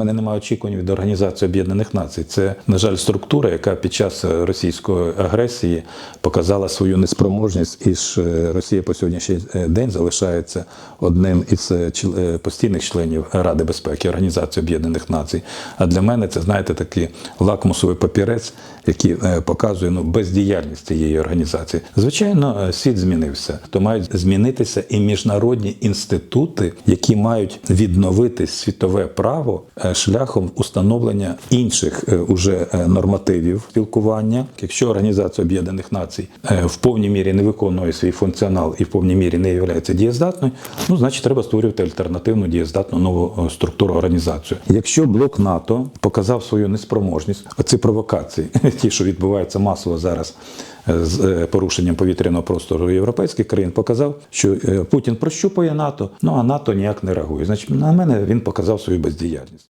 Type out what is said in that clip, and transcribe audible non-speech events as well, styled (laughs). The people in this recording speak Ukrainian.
мене немає очікувань від Організації Об'єднаних Націй. Це, на жаль, структура, яка під час російської агресії показала свою неспроможність, і ж е, Росія по сьогоднішній е, день залишається одним із е, постійних членів Ради безпеки Організації Об'єднаних Націй. А для мене це, знаєте, такий лакмусовий папірець, який показує ну, бездіяльність цієї організації. Звичайно, світ змінився, то мають змінитися і міжнародні інститути, які мають відновити світове право шляхом установлення інших е, уже е, нормативів спілкування. Якщо Організація Об'єднаних Націй е, в повній мірі не виконує свій функціонал і в повній мірі не є дієздатною, ну значить треба створювати альтернативну дієздатну нову структуру організацію. Якщо блок НАТО показав свою неспроможність, оці провокації, (laughs) ті, що відбуваються масово зараз з порушенням повітряного простору європейських країн, показав, що Путін прощупує НАТО, ну а НАТО ніяк не реагує. Значить, на мене він показав свою бездіяльність.